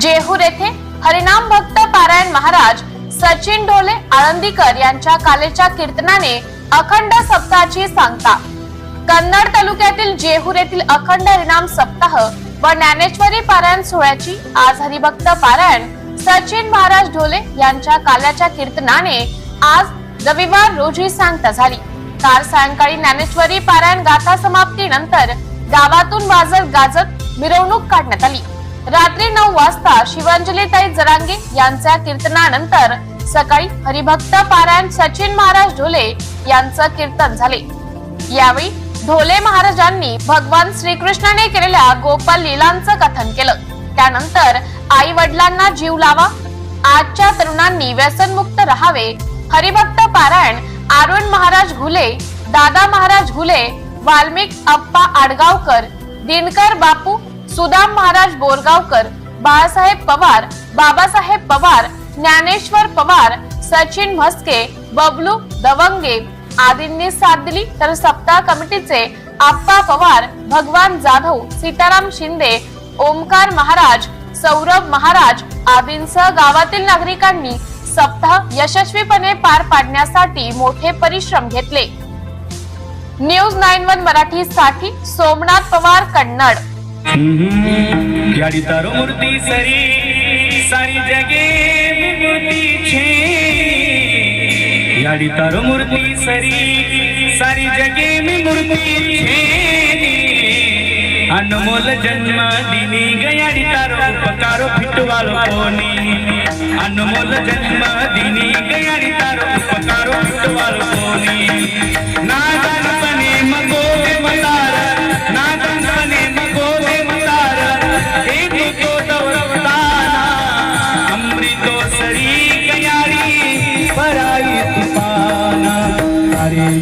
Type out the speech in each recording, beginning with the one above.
जेहूर येथे हरिनाम भक्त पारायण महाराज सचिन ढोले आळंदीकर यांच्या कालेच्या कीर्तनाने अखंड सप्ताहाची सांगता. कन्नड तालुक्यातील जेहूर येथील अखंड हरिनाम सप्ताह व ज्ञानेश्वरी पारायण सोहळ्याची आज हरिभक्त पारायण सचिन महाराज ढोले यांच्या काल्याच्या कीर्तनाने आज रविवार रोजी सांगता झाली. काल सायंकाळी ज्ञानेश्वरी पारायण गाथा समाप्तीनंतर गावातून वाजत गाजत मिरवणूक काढण्यात आली. रात्री नऊ वाजता शिवांजलीताई जरांगे यांच्या कीर्तनानंतर सकाळी हरिभक्त पारायण सचिन महाराज ढोले यांचं कीर्तन झाले. यावेळी ढोले महाराजांनी भगवान श्रीकृष्णाने केलेल्या गोपाल लीलांचं कथन केलं. त्यानंतर आई वडिलांना जीव लावा. आजच्या तरुणांनी व्यसनमुक्त राहावे. हरिभक्त पारायण आरुण महाराज घुले दादा महाराज घुले वाल्मिक अप्पा आडगावकर दिनकर बापू सुदाम महाराज बोरगावकर बाळासाहेब पवार बाबासाहेब पवार ज्ञानेश्वर पवार सचिन म्हस्के बबलू दवंगे आदींनी साथ दिली. तर सप्ताह कमिटीचे आप्पा पवार भगवान जाधव सीताराम शिंदे ओमकार महाराज सौरभ महाराज आदींसह गावातील नागरिकांनी सप्ताह यशस्वीपणे पार पाडण्यासाठी मोठे परिश्रम घेतले. न्यूज नाईन वन मराठी साठी सोमनाथ पवार कन्नड. ત્યારે તારો મૂર્તિ સરી, સારી જગ્યા વિભૂતિ છે. યાડી તારો મૂર્તિ સરી, સારી જગે મૂર્તિ છે. અનમોલ જન્મ દીની ગયાડી તારો ઉપકારો ફીટવાળો કોની? અનમોલ જન્મ દીની ગયાડી તારો ઉપકારો ફીટવાળો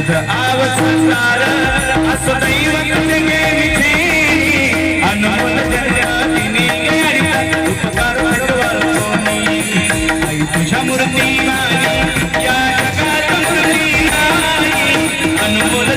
अर्ध आवसार असं दैवत जगे विधी अनमोल जन्मातिनी उपकार भटवाल आई तुझ्या मूर्ती या जगात मूर्ती नाही अनमोल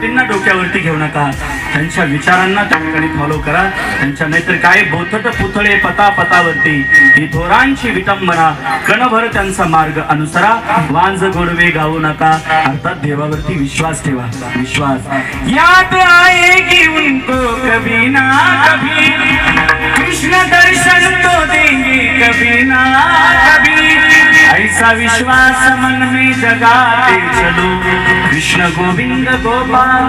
छत्रपतींना डोक्यावरती घेऊ नका. त्यांच्या विचारांना त्या ठिकाणी फॉलो करा. त्यांच्या नाहीतर काय भोथट पुतळे पता पतावरती ही थोरांची विटंबना. कणभर त्यांचा मार्ग अनुसरा. वांज गोडवे गाऊ नका. अर्थात देवावरती विश्वास ठेवा. विश्वास. याद आएगी उनको कभी ना कभी. कृष्ण दर्शन तो देंगे कभी ना कभी. ऐसा विश्वास मन में जगाते चलो। कृष्ण गोविंद गोपाल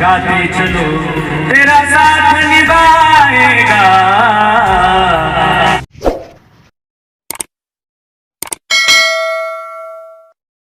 गाते चलो। तेरा साथ